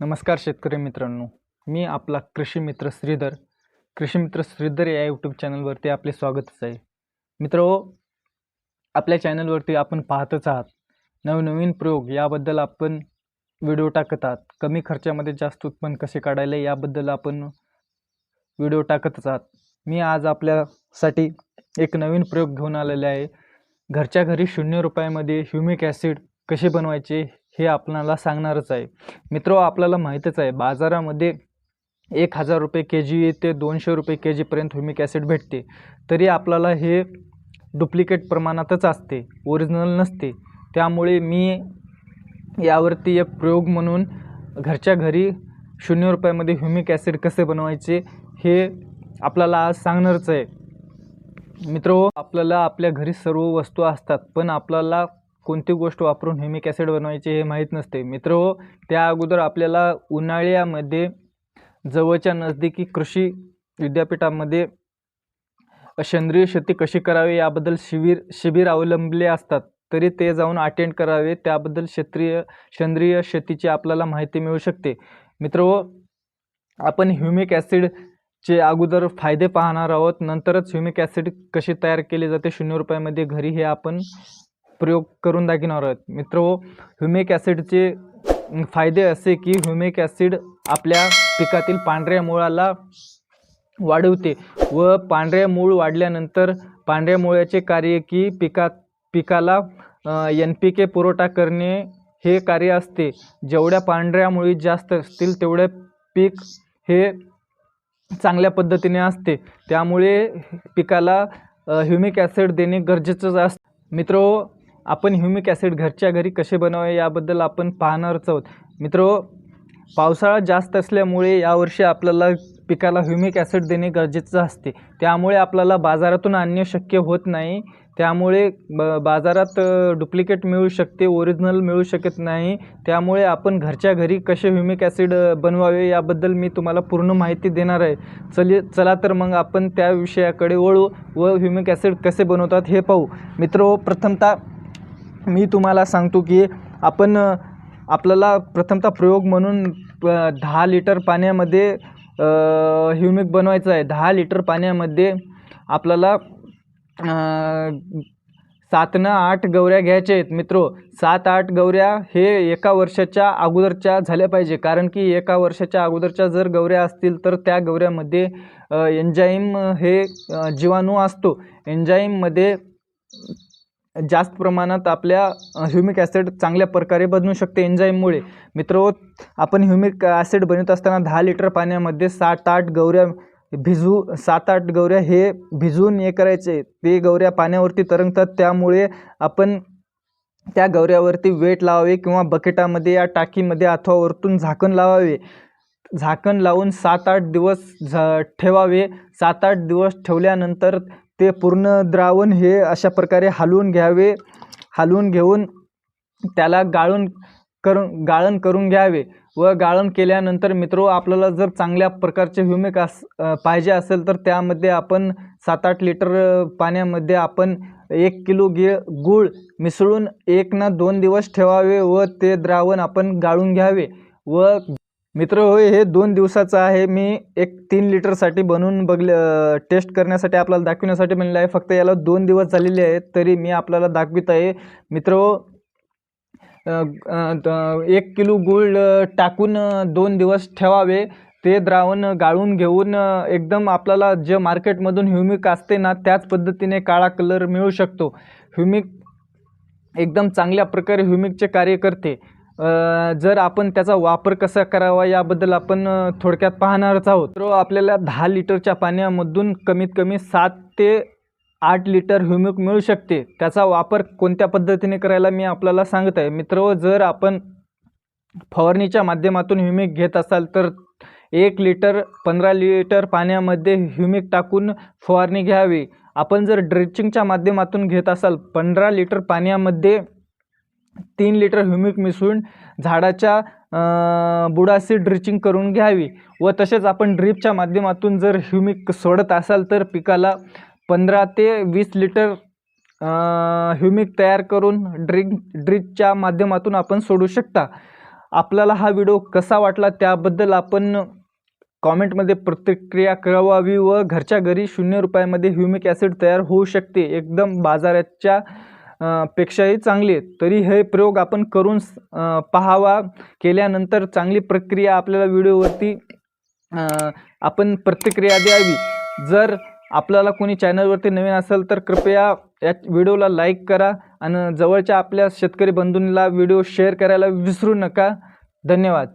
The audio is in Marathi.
नमस्कार शेतकरी मित्रांनो. मी आपला कृषी मित्र श्रीधर. कृषी मित्र श्रीधर या यूट्यूब चॅनलवरती आपले स्वागतच आहे. मित्र आपल्या चॅनलवरती आपण पाहतच आहात. नवनवीन प्रयोग याबद्दल आपण व्हिडिओ टाकत आहात. कमी खर्चामध्ये जास्त उत्पन्न कसे काढायला याबद्दल आपण व्हिडिओ टाकतच आहात. मी आज आपल्यासाठी एक नवीन प्रयोग घेऊन आलेले आहे. घरच्या घरी शून्य रुपयामध्ये ह्युमिक ॲसिड कसे बनवायचे हे आपणाला सांगणारच आहे. मित्र आपल्याला माहीतच आहे बाजारामध्ये एक हजार रुपये के जी ते दोनशे रुपये के जीपर्यंत ह्युमिक ॲसिड भेटते. तरी आपल्याला हे डुप्लिकेट प्रमाणातच असते ओरिजिनल नसते. त्यामुळे मी यावरती एक प्रयोग म्हणून घरच्या घरी शून्य रुपयामध्ये ह्युमिक ॲसिड कसे बनवायचे हे आपल्याला आज सांगणारच आहे. मित्र आपल्याला आपल्या घरी सर्व वस्तू असतात पण आपल्याला कोणती गोष्ट वापरून ह्युमिक ॲसिड बनवायचे हे माहीत नसते. मित्र हो, त्या अगोदर आपल्याला उन्हाळ्यामध्ये जवळच्या नजदीकी कृषी विद्यापीठामध्ये सेंद्रिय शेती कशी करावी याबद्दल शिबिर शिबिर अवलंबले असतात. तरी ते जाऊन अटेंड करावे त्याबद्दल क्षेत्रीय सेंद्रिय शेतीची आपल्याला माहिती मिळू शकते. मित्र हो, आपण ह्युमिक ॲसिडचे अगोदर फायदे पाहणार आहोत. नंतरच ह्युमिक ॲसिड कशी तयार केली जाते? शून्य रुपयामध्ये घरी हे आपण प्रयोग करून दाखवणार आहोत. मित्र ह्युमिक ॲसिडचे फायदे असे की ह्युमिक ॲसिड आपल्या पिकातील पांढऱ्या मुळाला वाढवते व पांढऱ्या मूळ वाढल्यानंतर पांढऱ्या मुळ्याचे कार्य की पिका पिकाला एन पी के पुरवठा करणे हे कार्य असते. जेवढ्या पांढऱ्या मुळी जास्त असतील तेवढे पीक हे चांगल्या पद्धतीने असते. त्यामुळे पिकाला ह्युमिक ॲसिड देणे गरजेचंच असतं. मित्र आपण ह्युमिक ॲसिड घरच्या घरी कसे बनवावे याबद्दल आपण पाहणारच आहोत. मित्र पावसाळा जास्त असल्यामुळे यावर्षी आपल्याला पिकाला ह्युमिक ॲसिड देणे गरजेचं असते. त्यामुळे आपल्याला बाजारातून आणणे शक्य होत नाही. त्यामुळे ब बाजारात डुप्लिकेट मिळू शकते ओरिजिनल मिळू शकत नाही. त्यामुळे आपण घरच्या घरी कसे ह्युमिक ॲसिड बनवावे याबद्दल मी तुम्हाला पूर्ण माहिती देणार आहे. चले चला तर मग आपण त्या विषयाकडे वळू व ह्युमिक ॲसिड कसे बनवतात हे पाहू. मित्र प्रथमतः मी तुम्हाला सांगतो की आपण आपल्याला प्रथमतः प्रयोग म्हणून दहा लिटर पाण्यामध्ये ह्युमिक बनवायचं आहे. दहा लिटर पाण्यामध्ये आपल्याला सातनं आठ गवऱ्या घ्यायच्या आहेत. मित्रो सात आठ गवऱ्या हे एका वर्षाच्या अगोदरच्या झाल्या पाहिजे. कारण की एका वर्षाच्या अगोदरच्या जर गवऱ्या असतील तर त्या गवऱ्यामध्ये एन्जाईम हे जीवाणू असतो. एन्जाईममध्ये जास्त प्रमाणात आपल्या ह्युमिक ॲसिड चांगल्या प्रकारे बनवू शकते एन्झाईममुळे मित्र आपण ह्युमिक ॲसिड बनवत असताना दहा लिटर पाण्यामध्ये सात आठ गौऱ्या भिजू सात आठ गौऱ्या हे भिजवून हे करायचे. ते गवऱ्या पाण्यावरती तरंगतात. त्यामुळे आपण त्या गवऱ्यावरती वेट लावावे किंवा बकेटामध्ये या टाकीमध्ये अथवा वरतून झाकण लावावे. झाकण लावून सात आठ दिवस झ ठेवावे. सात आठ दिवस ठेवल्यानंतर ते पूर्ण द्रावण हे अशा प्रकारे हलवून घ्यावे हलवून घेऊन त्याला गाळून करून गाळण करून घ्यावे व गाळण केल्यानंतर मित्रो आपल्याला जर चांगल्या प्रकारचे ह्युमिक अस पाहिजे असेल तर त्यामध्ये आपण सात आठ लिटर पाण्यामध्ये आपण एक किलो गे गूळ मिसळून एक ना दोन दिवस ठेवावे व ते द्रावण आपण गाळून घ्यावे व मित्र होय हे दोन दिवसाचं आहे. मी एक तीन लिटरसाठी बनवून बघले टेस्ट करण्यासाठी आपल्याला दाखविण्यासाठी म्हणलं आहे. फक्त याला दोन दिवस झालेले आहेत तरी मी आपल्याला दाखवित आहे. मित्र एक किलो गूळ टाकून दोन दिवस ठेवावे. ते द्रावण गाळून घेऊन एकदम आपल्याला जे मार्केटमधून ह्युमिक असते ना त्याच पद्धतीने काळा कलर मिळू शकतो. ह्युमिक एकदम चांगल्या प्रकारे ह्युमिकचे कार्य करते. जर आपण त्याचा वापर कसा करावा याबद्दल आपण थोडक्यात पाहणारच आहोत. तर आपल्याला दहा लिटरच्या पाण्यामधून कमीत कमी सात ते आठ लिटर ह्युमिक मिळू शकते. त्याचा वापर कोणत्या पद्धतीने करायला मी आपल्याला सांगत आहे. मित्र जर आपण फवारणीच्या माध्यमातून ह्युमिक घेत असाल तर एक लिटर पंधरा लिटर पाण्यामध्ये ह्युमिक टाकून फवारणी घ्यावी. आपण जर ड्रिचिंगच्या माध्यमातून घेत असाल पंधरा लिटर पाण्यामध्ये तीन लिटर ह्युमिक मिसळून झाडाच्या बुडाशी ड्रिचिंग करून घ्यावी. व तसेच आपण ड्रीपच्या माध्यमातून जर ह्युमिक सोडत असाल तर पिकाला पंधरा ते वीस लिटर ह्युमिक तयार करून ड्रिंक ड्रिपच्या माध्यमातून आपण सोडू शकता. आपल्याला हा व्हिडिओ कसा वाटला त्याबद्दल आपण कॉमेंटमध्ये प्रतिक्रिया करावावी व घरच्या घरी शून्य रुपयामध्ये ह्युमिक ॲसिड तयार होऊ शकते. एकदम बाजाराच्या पेक्षाही चांगली तरी हे प्रयोग आपण करून पाहावा. केल्यानंतर चांगली प्रक्रिया आपल्याला व्हिडिओवरती आपण प्रतिक्रिया द्यावी. जर आपल्याला कोणी चॅनलवरती नवीन असेल तर कृपया या व्हिडिओला लाईक करा आणि जवळच्या आपल्या शेतकरी बंधूंना व्हिडिओ शेअर करायला विसरू नका. धन्यवाद.